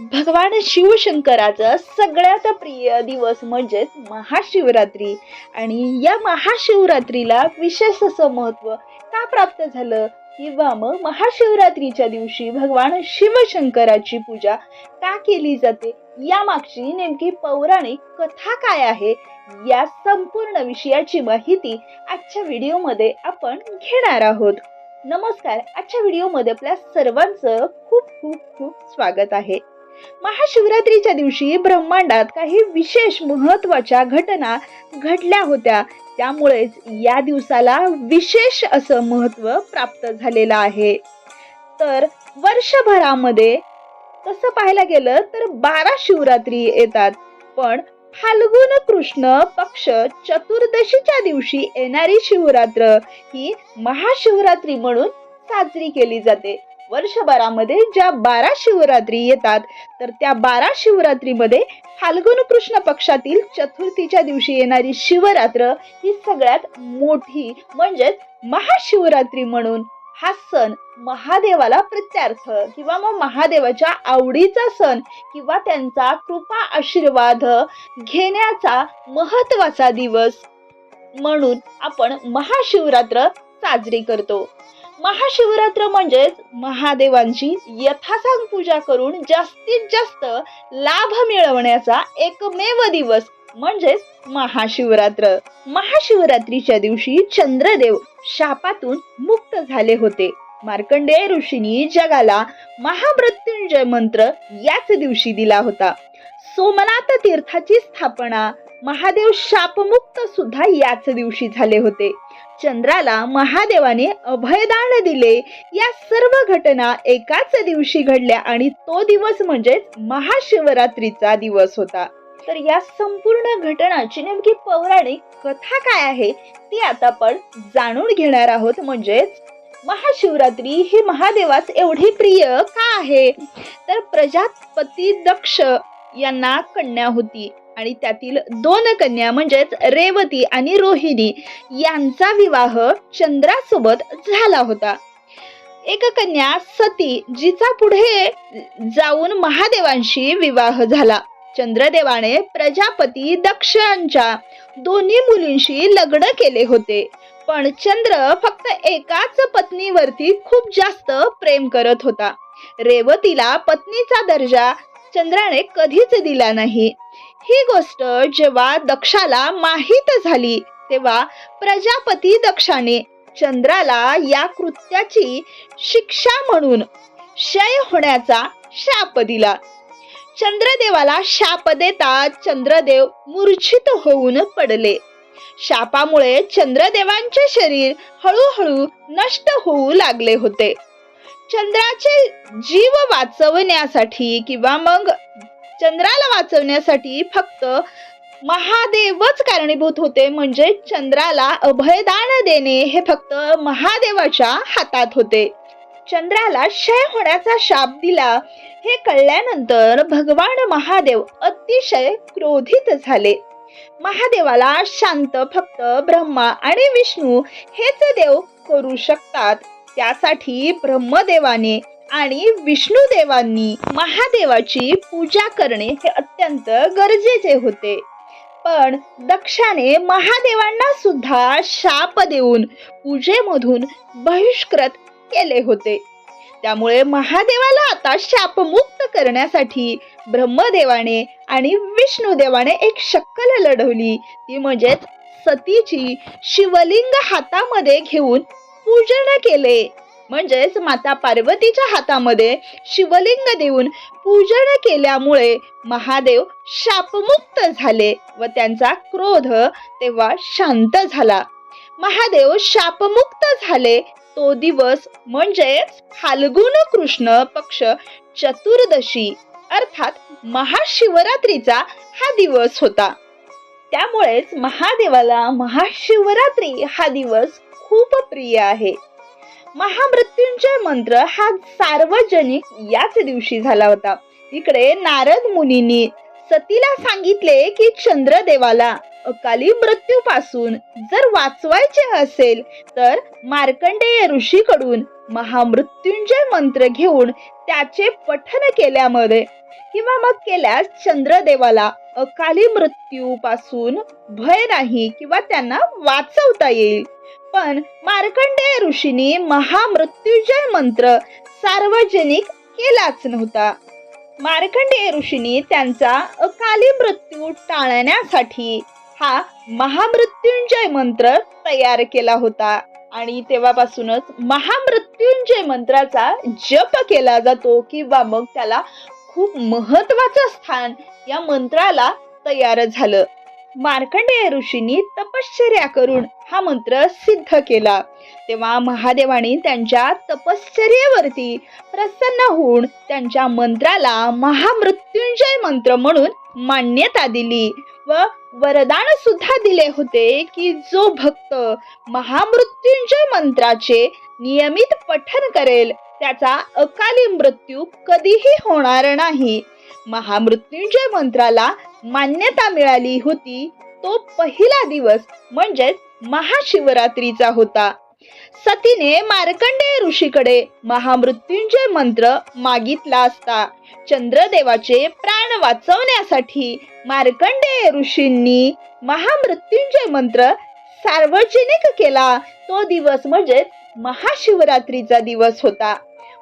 भगवान शिवशंकराचा सगळ्यात प्रिय दिवस म्हणजेच महाशिवरात्री. आणि या महाशिवरात्रीला विशेष असं महत्त्व का प्राप्त झालं? किंवा मग महाशिवरात्रीच्या दिवशी भगवान शिवशंकराची पूजा का केली जाते? या मागची नेमकी पौराणिक कथा काय आहे? या संपूर्ण विषयाची माहिती आजच्या व्हिडिओमध्ये आपण घेणार आहोत. नमस्कार आजच्या व्हिडिओमध्ये आपल्या सर्वांचं खूप खूप खूप स्वागत आहे. महाशिवरात्रीच्या दिवशी ब्रह्मांडात काही विशेष महत्त्वाच्या घटना घडल्या होत्या. त्यामुळेच या दिवसाला विशेष असं महत्त्व प्राप्त झालेलं आहे. तर वर्षभरामध्ये तसं पाहायला गेलं तर बारा शिवरात्री येतात. पण फाल्गुन कृष्ण पक्ष चतुर्दशीच्या दिवशी येणारी शिवरात्र ही महाशिवरात्री म्हणून साजरी केली जाते. वर्षभरामध्ये ज्या बारा शिवरात्री येतात तर त्या बारा शिवरात्रीमध्ये फाल्गुन कृष्ण पक्षातील चतुर्थीच्या दिवशी येणारी शिवरात्र ही सगळ्यात मोठी म्हणजेच महाशिवरात्री म्हणून हा सण महादेवाला प्रत्यार्थ किंवा मग महादेवाच्या आवडीचा सण किंवा त्यांचा कृपा आशीर्वाद घेण्याचा महत्त्वाचा दिवस म्हणून आपण महाशिवरात्र साजरी करतो. महाशिवरात्र म्हणजेच महादेवांची यथासांग पूजा करून जास्तीत जास्त लाभ मिळवण्याचा एकमेव दिवस म्हणजेच महाशिवरात्र. महाशिवरात्रीच्या दिवशी चंद्रदेव शापातून मुक्त झाले होते. मार्कंडेय ऋषींनी जगाला महामृत्युंजय मंत्र याच दिवशी दिला होता. सोमनाथ तीर्थाची स्थापना महादेव शापमुक्त सुद्धा याच दिवशी झाले होते. चंद्राला महादेवाने अभयदान दिले. या सर्व घटना एकाच दिवशी घडल्या आणि तो दिवस म्हणजेच महाशिवरात्रीचा दिवस होता. तर या संपूर्ण घटनाची नेमकी पौराणिक कथा काय आहे ती आता आपण जाणून घेणार आहोत. म्हणजेच महाशिवरात्री ही महादेवास एवढी प्रिय का आहे? तर प्रजापती दक्ष यांना कन्या होती. आणि त्यातील दोन कन्या म्हणजेच रेवती आणि रोहिणी यांचा विवाह चंद्रासोबत झाला होता. एक कन्या सती जिचा पुढे जाऊन महादेवांशी विवाह झाला. चंद्रदेवाने प्रजापती दक्षांच्या दोन्ही मुलींशी लग्न केले होते. पण चंद्र फक्त एकाच पत्नीवरती खूप जास्त प्रेम करत होता. रेवतीला पत्नीचा दर्जा चंद्राने कधीच दिला नाही. ही गोष्ट जेव्हा दक्षाला माहीत झाली तेव्हा प्रजापती दक्षाने चंद्राला या कृत्याची शिक्षा म्हणून क्षय होण्याचा शाप दिला. चंद्रदेवाला शाप देता चंद्रदेव मूर्छित होऊन पडले. शापामुळे चंद्रदेवांचे शरीर हळूहळू नष्ट होऊ लागले होते. चंद्राचे जीव वाचवण्यासाठी किंवा मग चंद्राला वाचवण्यासाठी फक्त महादेवच कारणीभूत होते. म्हणजे चंद्राला अभयदान देणे हे फक्त महादेवाच्या हातात होते. चंद्राला क्षय होण्याचा शाप दिला हे कळल्यानंतर भगवान महादेव अतिशय क्रोधित झाले. महादेवाला शांत फक्त ब्रह्मा आणि विष्णू हेच देव करू शकतात. त्यासाठी ब्रह्मदेवाने आणि विष्णुदेवांनी महादेवाची पूजा करणे हे अत्यंत गरजेचे होते. पण दक्षाने महादेवांना सुद्धा शाप देऊन पूजेमधून बहिष्कृत केले होते. त्यामुळे महादेवाला आता शापमुक्त करण्यासाठी ब्रह्मदेवाने आणि विष्णुदेवाने एक शक्कल लढवली. ती म्हणजेच सतीची शिवलिंग हातामध्ये घेऊन पूजन केले. म्हणजेच माता पार्वतीच्या हातामध्ये शिवलिंग देऊन पूजन केल्यामुळे महादेव शापमुक्त झाले व त्यांचा क्रोध तेव्हा शांत झाला. महादेव शापमुक्त झाले. तो दिवस म्हणजेच फाल्गुन कृष्ण पक्ष चतुर्दशी अर्थात महाशिवरात्रीचा हा दिवस होता. त्यामुळेच महादेवाला महाशिवरात्री हा दिवस खूप प्रिय आहे. महामृत्युंजय मंत्र हा सार्वजनिक याच दिवशी झाला होता. इकडे नारद मुनींनी सतीला सांगितले की चंद्रदेवाला अकाली मृत्यूपासून जर वाचवायचे असेल तर मार्कंडेय ऋषीकडून महामृत्युंजय मंत्र घेऊन त्याचे पठन केल्यामध्ये किंवा मग केल्यास चंद्रदेवाला अकाली मृत्यू पासून भय नाही किंवा त्यांना वाचवता येईल. पण मार्कंडेय ऋषीने महामृत्युंजय मंत्र सार्वजनिक केलाच नव्हता. मार्कंडेय ऋषीने त्यांचा अकाली मृत्यू टाळण्यासाठी हा महामृत्युंजय मंत्र तयार केला होता आणि तेव्हापासूनच महामृत्युंजय मंत्राचा जप केला जातो किंवा मग त्याला खूप महत्वाचं स्थान या मंत्राला तयार झालं. मार्कंडेय ऋषींनी तपश्चर्या करून हा मंत्र सिद्ध केला. तेव्हा महादेवाने त्यांच्या तपश्चर्येवरती प्रसन्न होऊन त्यांच्या मंत्राला महामृत्युंजय मंत्र म्हणून मान्यता दिली व वरदान सुद्धा दिले होते की जो भक्त महामृत्युंजय मंत्राचे नियमित पठन करेल त्याचा अकाली मृत्यू कधीही होणार नाही. महामृत्युंजय मंत्राला मान्यता मिळाली होती तो पहिला दिवस म्हणजेच महाशिवरात्रीचा होता. सतीने मार्कंडेय ऋषीकडे महामृत्यूंजय मंत्र मागितला असता. चंद्रदेवाचे प्राण वाचवण्यासाठी मार्कंडेय ऋषींनी महामृत्यूंजय मंत्र सार्वजनिक केला. तो दिवस म्हणजे महाशिवरात्रीचा दिवस होता.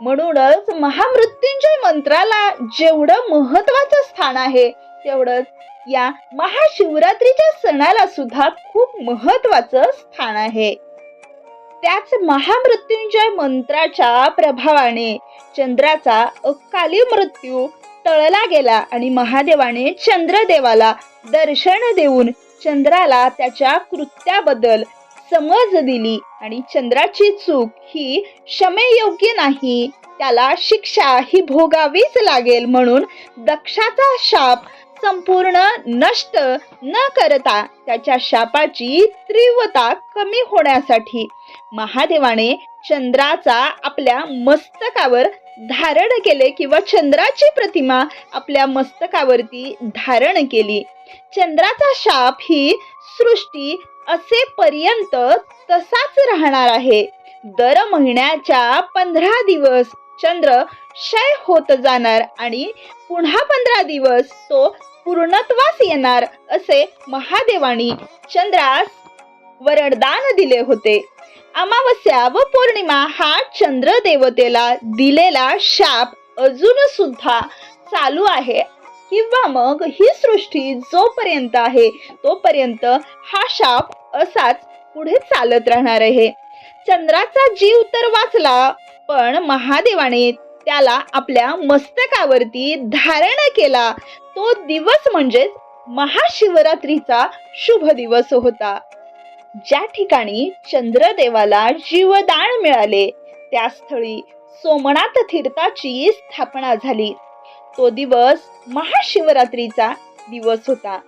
म्हणूनच महामृत्यूंजय मंत्राला जेवढं महत्वाचं स्थान आहे तेवढंच या महाशिवरात्रीच्या सणाला सुद्धा खूप महत्वाचं स्थान आहे. त्याच महामृत्युंजय मंत्राच्या प्रभावाने चंद्राचा अकाली मृत्यू टळला गेला आणि महादेवाने चंद्रदेवाला दर्शन देऊन चंद्राला त्याच्या कृत्याबद्दल समज दिली आणि चंद्राची चूक ही क्षमेयोग्य नाही त्याला शिक्षा ही भोगावीच लागेल म्हणून दक्षाचा शाप संपूर्ण नष्ट न करता त्याच्या शापाची तीव्रता कमी होण्यासाठी महादेवाने चंद्राचा आपल्या मस्तकावर धारण केले किंवा चंद्राची प्रतिमा आपल्या मस्तकावरती धारण केली. चंद्राचा शाप ही सृष्टी असेपर्यंत तसाच राहणार आहे. दर महिन्याच्या पंधरा दिवस चंद्र क्षय होत जाणार आणि पुन्हा पंधरा दिवस तो पूर्णत्वास येणार असे महादेवानी चंद्रास वरदान दिले होते. अमावस्या व पौर्णिमा हा चंद्र देवतेला दिलेला शाप अजून सुद्धा चालू आहे. किंवा मग ही सृष्टी जोपर्यंत आहे तोपर्यंत हा शाप असाच पुढे चालत राहणार आहे. चंद्राचा जीव तर वाचला पण महादेवाने त्याला आपल्या मस्तकावरती धारण केला. तो दिवस म्हणजेच महाशिवरात्रीचा शुभ दिवस होता. ज्या ठिकाणी चंद्रदेवाला जीवदान मिळाले त्या स्थळी सोमनाथ तीर्थाची स्थापना झाली. तो दिवस महाशिवरात्रीचा दिवस होता.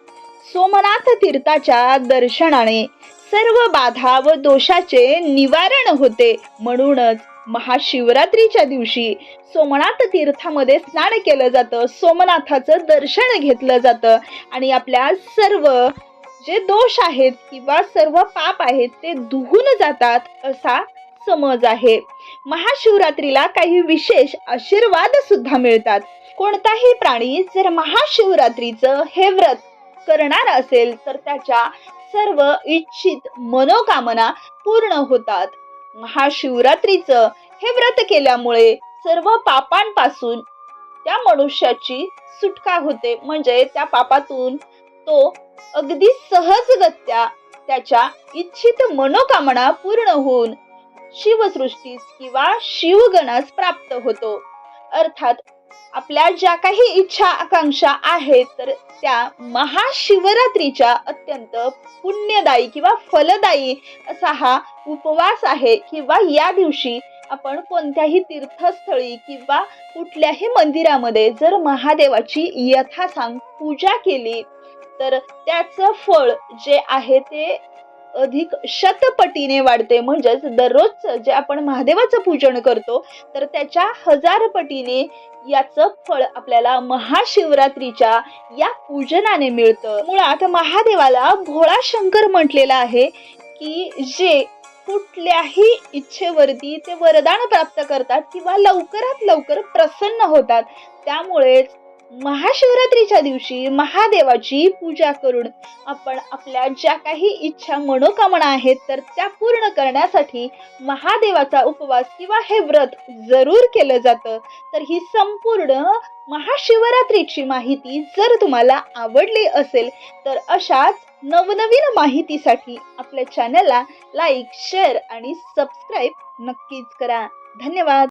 सोमनाथ तीर्थाच्या दर्शनाने सर्व बाधा व दोषाचे निवारण होते म्हणूनच महाशिवरात्रीच्या दिवशी सोमनाथ तीर्थामध्ये स्नान केलं जातं. सोमनाथाचं दर्शन घेतलं जातं. आणि आपल्या सर्व जे दोष आहेत किंवा सर्व पाप आहेत ते धुवून जातात असा समज आहे. महाशिवरात्रीला काही विशेष आशीर्वाद सुद्धा मिळतात. कोणताही प्राणी जर महाशिवरात्रीचं हे व्रत करणार असेल तर त्याच्या सर्व इच्छित मनोकामना पूर्ण होतात. महाशिवरात्रीचं हे व्रत केल्यामुळे सर्व पापांपासून त्या मनुष्याची सुटका होते. म्हणजे त्या पापातून तो अगदी सहजगत्या त्याच्या इच्छित मनोकामना पूर्ण होऊन शिवसृष्टीस किंवा शिवगणास प्राप्त होतो. अर्थात आपल्या ज्या काही इच्छा आकांक्षा आहेत तर त्या महाशिवरात्रीच्या अत्यंत पुण्यदायी किंवा फलदायी असा हा उपवास आहे. किंवा या दिवशी आपण कोणत्याही तीर्थस्थळी किंवा कुठल्याही मंदिरामध्ये जर महादेवाची यथासांग पूजा केली तर त्याचं फळ जे आहे ते अधिक शतपटीने वाढते. म्हणजेच दररोजचं जे आपण महादेवाचं पूजन करतो तर त्याच्या हजार पटीने याचं फळ आपल्याला महाशिवरात्रीच्या या पूजनाने मिळतं. मुळात महादेवाला भोळा शंकर म्हटलेला आहे की जे कुठल्याही इच्छेवरती ते वरदान प्राप्त करतात किंवा लवकरात लवकर प्रसन्न होतात. त्यामुळेच महाशिवरात्रीच्या दिवशी महादेवाची पूजा करून आपण आपल्या ज्या काही इच्छा मनोकामना आहेत तर त्या पूर्ण करण्यासाठी महादेवाचा उपवास किंवा हे व्रत जरूर केलं जातं. तर ही संपूर्ण महाशिवरात्रीची माहिती जर तुम्हाला आवडली असेल तर अशाच नवनवीन माहितीसाठी आपल्या चॅनलला लाईक शेअर आणि सबस्क्राईब नक्कीच करा. धन्यवाद!